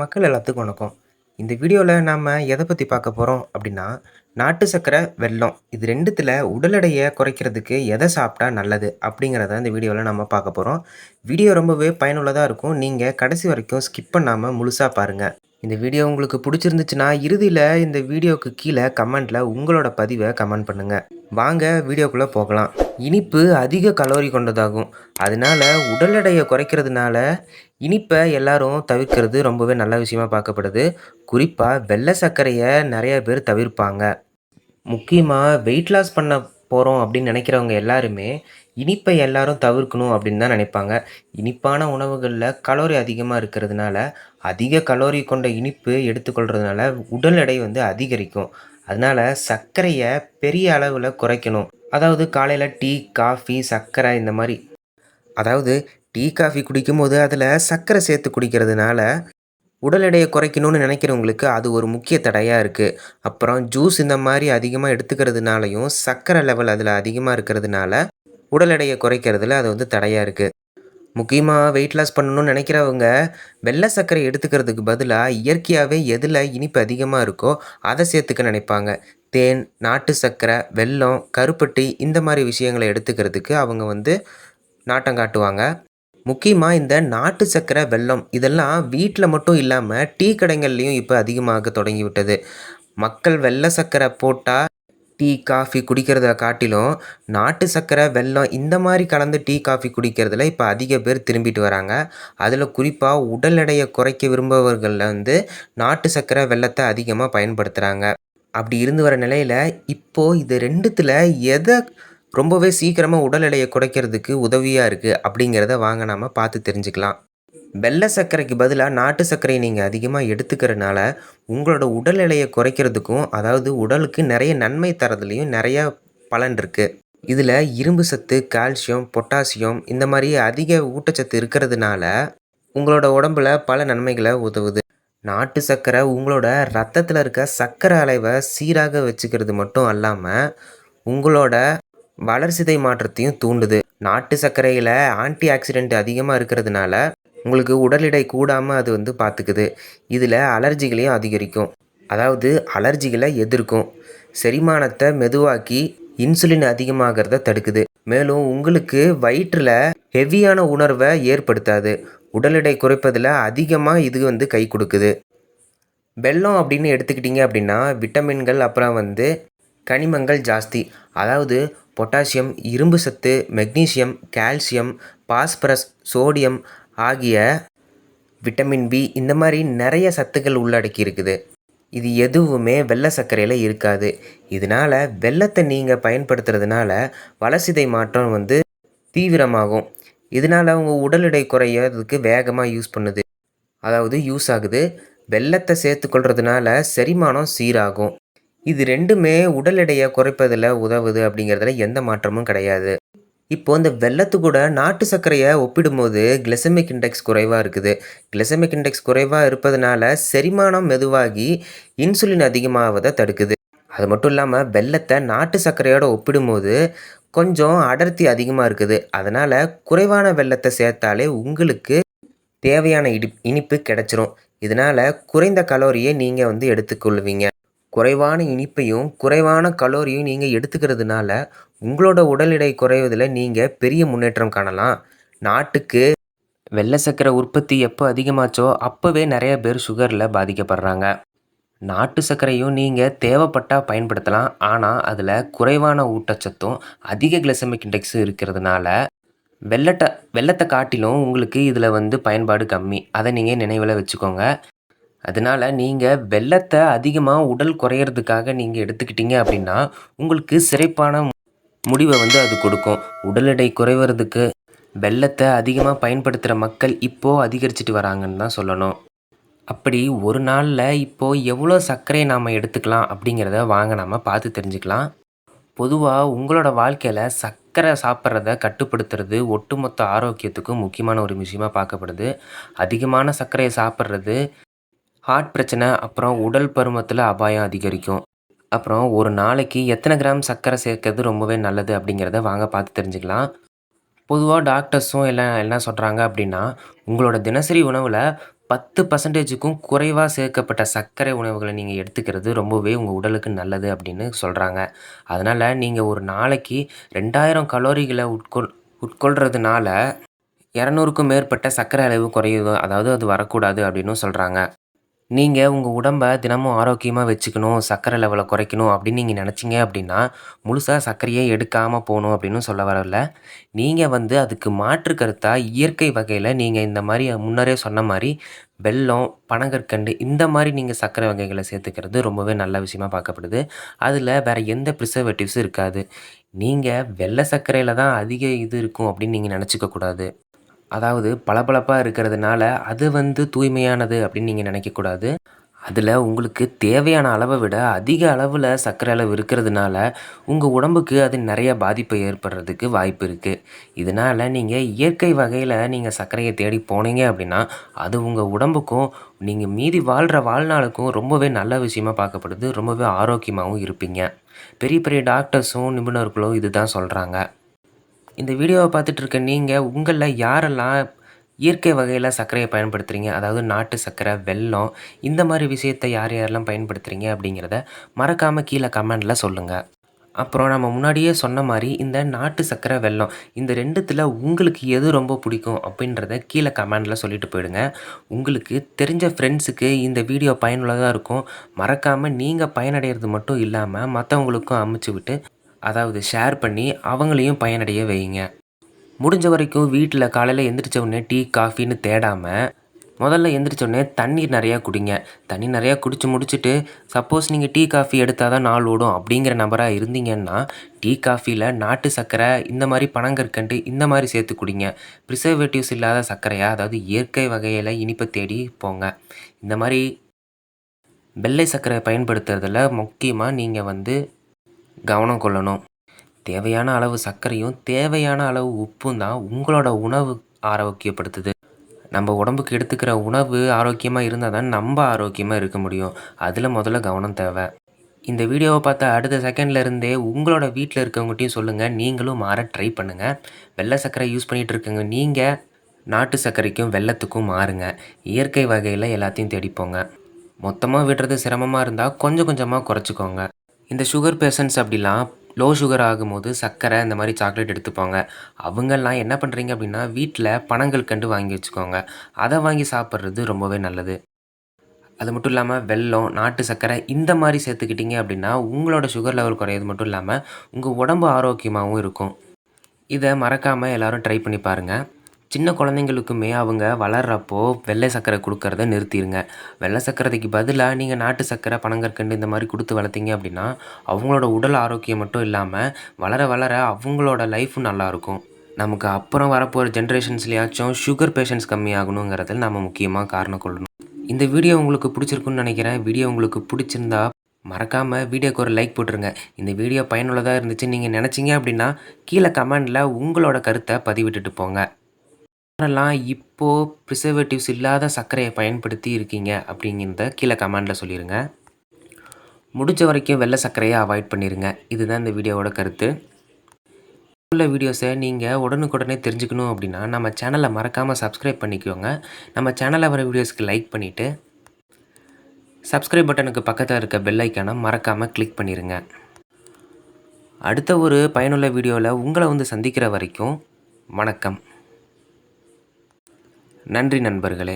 மக்கள் எல்லாத்துக்கும் வணக்கம். இந்த வீடியோவில் நாம் எதை பற்றி பார்க்க போகிறோம் அப்படின்னா நாட்டு சர்க்கரை வெல்லம் இது ரெண்டுத்தில் உடல் எடையை குறைக்கிறதுக்கு எதை சாப்பிட்டா நல்லது அப்படிங்கிறத இந்த வீடியோவில் நம்ம பார்க்க போகிறோம் வீடியோ ரொம்பவே பயனுள்ளதாக இருக்கும். நீங்கள் கடைசி வரைக்கும் ஸ்கிப் பண்ணாமல் முழுசாக பாருங்கள் இந்த வீடியோ உங்களுக்கு பிடிச்சிருந்துச்சுன்னா இறுதியில் இந்த வீடியோவுக்கு கீழே கமெண்ட்டில் உங்களோட பதிவை கமெண்ட் பண்ணுங்கள் வாங்க வீடியோக்குள்ளே போகலாம். இனிப்பு அதிக கலோரி கொண்டதாகும். அதனால உடல் எடையை குறைக்கிறதுனால இனிப்பை எல்லாரும் தவிர்க்கிறது ரொம்பவே நல்ல விஷயமா பார்க்கப்படுது. குறிப்பாக வெள்ளை சர்க்கரையை நிறைய பேர் தவிர்ப்பாங்க. முக்கியமாக வெயிட் லாஸ் பண்ண போகிறோம் அப்படின்னு நினைக்கிறவங்க எல்லாருமே இனிப்பை எல்லாரும் தவிர்க்கணும் அப்படின்னு தான் நினைப்பாங்க. இனிப்பான உணவுகளில் கலோரி அதிகமாக இருக்கிறதுனால அதிக கலோரி கொண்ட இனிப்பு எடுத்துக்கொள்கிறதுனால உடல் எடை வந்து அதிகரிக்கும். அதனால் சர்க்கரையை பெரிய அளவில் குறைக்கணும். அதாவது காலையில் டீ காஃபி சர்க்கரை இந்த மாதிரி. அதாவது டீ காஃபி குடிக்கும்போது அதில் சர்க்கரை சேர்த்து குடிக்கிறதுனால உடல் எடையை குறைக்கணும்னு நினைக்கிறவங்களுக்கு அது ஒரு முக்கிய தடையாக இருக்குது அப்புறம் ஜூஸ் இந்த மாதிரி அதிகமாக எடுத்துக்கிறதுனாலையும் சர்க்கரை லெவல் அதில் அதிகமாக இருக்கிறதுனால உடல் எடையை குறைக்கிறதுல அது வந்து தடையாக இருக்குது முக்கியமாக வெயிட் லாஸ் பண்ணணும்னு நினைக்கிறவங்க வெள்ளை சர்க்கரை எடுத்துக்கிறதுக்கு பதிலாக இயற்கையாகவே எதில் இனிப்பு அதிகமாக இருக்கோ அதை சேர்த்துக்க நினைப்பாங்க. தேன் நாட்டு சர்க்கரை வெல்லம் கருப்பட்டி இந்த மாதிரி விஷயங்களை எடுத்துக்கிறதுக்கு அவங்க வந்து நாட்டம் காட்டுவாங்க. முக்கியமாக இந்த நாட்டு சர்க்கரை வெல்லம் இதெல்லாம் வீட்டில் மட்டும் இல்லாமல் டீ கடைகள்லேயும் இப்போ அதிகமாக தொடங்கிவிட்டது மக்கள் வெள்ளை சர்க்கரை போட்டால் டீ காஃபி குடிக்கிறத காட்டிலும் நாட்டு சர்க்கரை வெல்லம் இந்த மாதிரி கலந்து டீ காஃபி குடிக்கிறதுல இப்போ அதிக பேர் திரும்பிட்டு வராங்க. அதில் குறிப்பாக உடல் எடையை குறைக்க விரும்பவர்களில் வந்து நாட்டு சர்க்கரை வெள்ளத்தை அதிகமாக பயன்படுத்துகிறாங்க அப்படி இருந்து வர நிலையில் இப்போது இது ரெண்டுத்தில் எதை ரொம்பவே சீக்கிரமாக உடல் எடையை குறைக்கிறதுக்கு உதவியாக இருக்குது அப்படிங்கிறத வாங்க நாம் பார்த்து தெரிஞ்சுக்கலாம். வெள்ளை சர்க்கரைக்கு பதிலாக நாட்டு சர்க்கரையை நீங்கள் அதிகமாக எடுத்துக்கிறனால உங்களோட உடல் எடையை குறைக்கிறதுக்கும் அதாவது உடலுக்கு நிறைய நன்மை தரதுலேயும் நிறைய பலன் இருக்குது இதில் இரும்பு சத்து கால்சியம் பொட்டாசியம் இந்த மாதிரி அதிக ஊட்டச்சத்து இருக்கிறதுனால உங்களோட உடம்புல பல நன்மைகளை உதவுது. நாட்டு சர்க்கரை உங்களோட ரத்தத்தில் இருக்க சர்க்கரை அளவை சீராக வச்சுக்கிறது மட்டும் அல்லாமல் உங்களோட வளர்சிதை மாற்றத்தையும் தூண்டுது. நாட்டு சர்க்கரையில் ஆன்டி ஆக்சிடென்ட் அதிகமாக இருக்கிறதுனால உங்களுக்கு உடல் எடை கூடாமல் அது வந்து பார்த்துக்குது இதில் அலர்ஜிகளையும் அதிகரிக்கும். அதாவது அலர்ஜிகளை எதிர்க்கும். செரிமானத்தை மெதுவாக்கி இன்சுலின் அதிகமாகிறத தடுக்குது. மேலும் உங்களுக்கு வயிற்றில் ஹெவியான உணர்வை ஏற்படுத்தாது. உடல் எடை குறைப்பதில் அதிகமாக இது வந்து கை கொடுக்குது. வெல்லம் அப்படின்னு எடுத்துக்கிட்டிங்க அப்படின்னா விட்டமின்கள் அப்புறம் வந்து கனிமங்கள் ஜாஸ்தி. அதாவது பொட்டாசியம் இரும்பு சத்து மெக்னீசியம் கால்சியம் பாஸ்பரஸ் சோடியம் ஆகிய விட்டமின் பி இந்த மாதிரி நிறைய சத்துக்கள் உள்ளடக்கி இருக்குது இது எதுவுமே வெள்ளை சர்க்கரையில் இருக்காது. இதனால் வெள்ளத்தை நீங்கள் பயன்படுத்துறதுனால வளர்சிதை மாற்றம் வந்து தீவிரமாகும். இதனால் அவங்க உடல் எடை குறையிறதுக்கு வேகமாக யூஸ் பண்ணுது. அதாவது யூஸ் ஆகுது. வெள்ளத்தை சேர்த்துக்கொள்றதுனால செரிமானம் சீராகும். இது ரெண்டுமே உடல் எடையை குறைப்பதில் உதவுது அப்படிங்கிறதுல எந்த மாற்றமும் கிடையாது. இப்போ இந்த வெள்ளத்து கூட நாட்டு சர்க்கரையை ஒப்பிடும்போது கிளெசமிக் இண்டெக்ஸ் குறைவாக இருக்குது. கிளெசமிக் இண்டெக்ஸ் குறைவாக இருப்பதனால செரிமானம் மெதுவாகி இன்சுலின் அதிகமாவதை தடுக்குது. அது மட்டும் இல்லாமல் வெள்ளத்தை நாட்டு சர்க்கரையோடு ஒப்பிடும்போது கொஞ்சம் அடர்த்தி அதிகமாக இருக்குது. அதனால் குறைவான வெள்ளத்தை சேர்த்தாலே உங்களுக்கு தேவையான இடி இனிப்பு கிடச்சிரும். இதனால் குறைந்த கலோரியை நீங்கள் வந்து எடுத்துக்கொள்வீங்க. குறைவான இனிப்பையும் குறைவான கலோரியும் நீங்கள் எடுத்துக்கிறதுனால உங்களோட உடல் எடை குறைவதில் நீங்கள் பெரிய முன்னேற்றம் காணலாம். நாட்டுக்கு வெள்ளை சர்க்கரை உற்பத்தி எப்போ அதிகமாச்சோ அப்போவே நிறைய பேர் சுகரில் பாதிக்கப்படுறாங்க. நாட்டு சர்க்கரையும் நீங்கள் தேவைப்பட்டால் பயன்படுத்தலாம். ஆனால் அதில் குறைவான ஊட்டச்சத்தும் அதிக கிளசமிக் இண்டெக்ஸும் இருக்கிறதுனால வெள்ளத்தை வெள்ளத்தை காட்டிலும் உங்களுக்கு இதில் வந்து பயன்பாடு கம்மி. அதை நீங்கள் நினைவில் வச்சுக்கோங்க. அதனால் நீங்கள் வெள்ளத்தை அதிகமாக உடல் குறையிறதுக்காக நீங்கள் எடுத்துக்கிட்டீங்க அப்படின்னா உங்களுக்கு சிறப்பான முடிவை வந்து அது கொடுக்கும். உடல் எடை குறைவதுக்கு வெள்ளத்தை அதிகமாக பயன்படுத்துகிற மக்கள் இப்போது அதிகரிச்சிட்டு வராங்கன்னு தான் சொல்லணும். அப்படி ஒரு நாளில் இப்போது எவ்வளோ சர்க்கரையை நாம் எடுத்துக்கலாம் அப்படிங்கிறத வாங்க நாம் பார்த்து தெரிஞ்சுக்கலாம். பொதுவாக உங்களோட வாழ்க்கையில் சர்க்கரை சாப்பிட்றத கட்டுப்படுத்துறது ஒட்டுமொத்த ஆரோக்கியத்துக்கும் முக்கியமான ஒரு விஷயமா பார்க்கப்படுது. அதிகமான சர்க்கரையை சாப்பிட்றது ஹார்ட் பிரச்சனை அப்புறம் உடல் பருமத்தில் அபாயம் அதிகரிக்கும். அப்புறம் ஒரு நாளைக்கு எத்தனை கிராம் சர்க்கரை சேர்க்கறது ரொம்பவே நல்லது அப்படிங்கிறத வாங்க பார்த்து தெரிஞ்சுக்கலாம். பொதுவாக டாக்டர்ஸும் எல்லாம் என்ன சொல்கிறாங்க அப்படின்னா உங்களோட தினசரி உணவில் பத்து பர்சன்டேஜுக்கும் குறைவாக சேர்க்கப்பட்ட சர்க்கரை உணவுகளை நீங்கள் எடுத்துக்கிறது ரொம்பவே உங்கள் உடலுக்கு நல்லது அப்படின்னு சொல்கிறாங்க அதனால் நீங்கள் ஒரு நாளைக்கு ரெண்டாயிரம் கலோரிகளை உட்கொள் உட்கொள்கிறதுனால இரநூறுக்கும் மேற்பட்ட சர்க்கரை அளவு குறையுது அதாவது அது வரக்கூடாது அப்படின்னும் சொல்கிறாங்க நீங்கள் உங்கள் உடம்பை தினமும் ஆரோக்கியமாக வச்சுக்கணும் சர்க்கரை லெவலை குறைக்கணும் அப்படின்னு நீங்கள் நினச்சிங்க அப்படின்னா முழுசாக சர்க்கரையே எடுக்காமல் போகணும் அப்படின்னு சொல்ல வரல. நீங்கள் வந்து அதுக்கு மாற்று கருத்தாக இயற்கை வகையில் நீங்கள் இந்த மாதிரி முன்னரே சொன்ன மாதிரி வெல்லம் பனங்கற்கண்டு இந்த மாதிரி நீங்கள் சர்க்கரை வகைகளை சேர்த்துக்கிறது ரொம்பவே நல்ல விஷயமா பார்க்கப்படுது. அதில் வேறு எந்த ப்ரிசர்வேட்டிவ்ஸும் இருக்காது. நீங்கள் வெள்ளை சர்க்கரையில் தான் அதிக இது இருக்கும் அப்படின்னு நீங்கள் நினச்சிக்க கூடாது. அதாவது பளபளப்பாக இருக்கிறதுனால அது வந்து தூய்மையானது அப்படின்னு நீங்கள் நினைக்கக்கூடாது அதில் உங்களுக்கு தேவையான அளவை விட அதிக அளவில் சர்க்கரை அளவு இருக்கிறதுனால உங்கள் உடம்புக்கு அது நிறைய பாதிப்பை ஏற்படுறதுக்கு வாய்ப்பு இருக்குது இதனால் நீங்கள் இயற்கை வகையில் நீங்கள் சர்க்கரையை தேடி போனீங்க அப்படின்னா அது உங்கள் உடம்புக்கும் நீங்கள் மீதி வாழ்கிற வாழ்நாளுக்கும் ரொம்பவே நல்ல விஷயமா பார்க்கப்படுது. ரொம்பவே ஆரோக்கியமாகவும் இருப்பீங்க. பெரிய பெரிய டாக்டர்ஸும் நிபுணர்களும் இது தான் சொல்கிறாங்க இந்த வீடியோவை பார்த்துட்டு இருக்க நீங்கள் உங்களில் யாரெல்லாம் இயற்கை வகையில் சர்க்கரையை பயன்படுத்துகிறீங்க அதாவது நாட்டு சர்க்கரை வெல்லம் இந்த மாதிரி விஷயத்தை யார் யாரெல்லாம் பயன்படுத்துகிறீங்க அப்படிங்கிறத மறக்காமல் கீழே கமெண்டில் சொல்லுங்கள் அப்புறம் நம்ம முன்னாடியே சொன்ன மாதிரி இந்த நாட்டு சர்க்கரை வெல்லம் இந்த ரெண்டுத்தில் உங்களுக்கு எது ரொம்ப பிடிக்கும் அப்படின்றத கீழே கமெண்டில் சொல்லிட்டு போயிடுங்க. உங்களுக்கு தெரிஞ்ச ஃப்ரெண்ட்ஸுக்கு இந்த வீடியோ பயனுள்ளதாக இருக்கும். மறக்காமல் நீங்கள் பயனடைகிறது மட்டும் இல்லாமல் மற்றவங்களுக்கும் அமுச்சு விட்டு அதாவது ஷேர் பண்ணி அவங்களையும் பயனடைய வைங்க. முடிஞ்ச வரைக்கும் வீட்டில் காலையில் எந்திரிச்ச டீ காஃபின்னு தேடாமல் முதல்ல எந்திரிச்ச தண்ணீர் நிறையா குடிங்க. தண்ணி நிறையா குடித்து முடிச்சுட்டு சப்போஸ் நீங்கள் டீ காஃபி எடுத்தால் தான் நாள் ஓடும் அப்படிங்கிற நபராக இருந்தீங்கன்னா டீ காஃபியில் நாட்டு சர்க்கரை இந்த மாதிரி பனங்கற்கண்டு இந்த மாதிரி சேர்த்து குடிங்க. ப்ரிசர்வேட்டிவ்ஸ் இல்லாத சர்க்கரையாக அதாவது இயற்கை வகையில் இனிப்பை தேடி போங்க. இந்த மாதிரி வெள்ளை சர்க்கரை பயன்படுத்துறதில் முக்கியமாக நீங்கள் வந்து கவனம் கொள்ளணும். தேவையான அளவு சர்க்கரையும் தேவையான அளவு உப்பும் தான் உங்களோட உணவு ஆரோக்கியப்படுத்துது. நம்ம உடம்புக்கு எடுத்துக்கிற உணவு ஆரோக்கியமாக இருந்தால் தான் நம்ம ஆரோக்கியமாக இருக்க முடியும். அதில் முதல்ல கவனம் தேவை. இந்த வீடியோவை பார்த்த அடுத்த செகண்ட்ல இருந்தே உங்களோட வீட்டில் இருக்கவங்ககிட்டையும் சொல்லுங்கள் நீங்களும் மாற ட்ரை பண்ணுங்கள் வெள்ளை சர்க்கரை யூஸ் பண்ணிகிட்டு இருக்கங்க நீங்கள் நாட்டு சர்க்கரைக்கும் வெள்ளத்துக்கும் மாறுங்க. இயற்கை வகையில் எல்லாத்தையும் தேடிப்போங்க மொத்தமாக விடுறது சிரமமாக இருந்தால் கொஞ்சம் கொஞ்சமாக குறைச்சிக்கோங்க. இந்த சுகர் பேஷண்ட்ஸ் அப்படிலாம் லோ சுகர் ஆகும்போது சர்க்கரை இந்த மாதிரி சாக்லேட் எடுத்துப்பாங்க. அவங்கெல்லாம் என்ன பண்ணுறீங்க அப்படின்னா வீட்டில் பனங்கள் கண்டு வாங்கி வச்சுக்கோங்க. அதை வாங்கி சாப்பிட்றது ரொம்பவே நல்லது. அது மட்டும் இல்லாமல் வெல்லம் நாட்டு சர்க்கரை இந்த மாதிரி சேர்த்துக்கிட்டிங்க அப்படின்னா உங்களோட சுகர் லெவல் குறையிறது மட்டும் இல்லாமல் உங்கள் உடம்பு ஆரோக்கியமாகவும் இருக்கும். இதை மறக்காமல் எல்லோரும் ட்ரை பண்ணி பாருங்கள் சின்ன குழந்தைங்களுக்குமே அவங்க வளர்கிறப்போ வெள்ளை சர்க்கரை கொடுக்கறத நிறுத்திடுங்க வெள்ளை சர்க்கரைக்கு பதிலாக நீங்கள் நாட்டு சர்க்கரை பனங்கற்கண்டு இந்த மாதிரி கொடுத்து வளர்த்தீங்க அப்படின்னா அவங்களோட உடல் ஆரோக்கியம் மட்டும் இல்லாமல் வளர வளர அவங்களோட லைஃப்பும் நல்லாயிருக்கும் நமக்கு அப்புறம் வரப்போகிற ஜென்ரேஷன்ஸ்லேயாச்சும் சுகர் பேஷண்ட்ஸ் கம்மியாகணுங்கிறதில் நம்ம முக்கியமாக காரணம் கொள்ளணும். இந்த வீடியோ உங்களுக்கு பிடிச்சிருக்குன்னு நினைக்கிறேன். வீடியோ உங்களுக்கு பிடிச்சிருந்தா மறக்காமல் வீடியோக்கு ஒரு லைக் போட்டுருங்க. இந்த வீடியோ பயனுள்ளதாக இருந்துச்சு நீங்கள் நினச்சிங்க அப்படின்னா கீழே கமெண்டில் உங்களோட கருத்தை பதிவிட்டுட்டு போங்க. யாரெல்லாம் இப்போது ப்ரிசர்வேட்டிவ்ஸ் இல்லாத சர்க்கரையை பயன்படுத்தி இருக்கீங்க அப்படிங்கிறத கீழே கமெண்டில் சொல்லிடுங்க முடிஞ்ச வரைக்கும் வெள்ளை சர்க்கரையை அவாய்ட் பண்ணிடுங்க இதுதான் இந்த வீடியோவோட கருத்து. உள்ள வீடியோஸை நீங்கள் உடனுக்குடனே தெரிஞ்சுக்கணும் அப்படின்னா நம்ம சேனலை மறக்காமல் சப்ஸ்கிரைப் பண்ணிக்கோங்க. நம்ம சேனலில் வர வீடியோஸ்க்கு லைக் பண்ணிவிட்டு சப்ஸ்கிரைப் பட்டனுக்கு பக்கத்தில் இருக்க பெல் ஐக்கானை மறக்காமல் கிளிக் பண்ணிடுங்க அடுத்த ஒரு பயனுள்ள வீடியோவில் உங்களை வந்து சந்திக்கிற வரைக்கும் வணக்கம். நன்றி நண்பர்களே.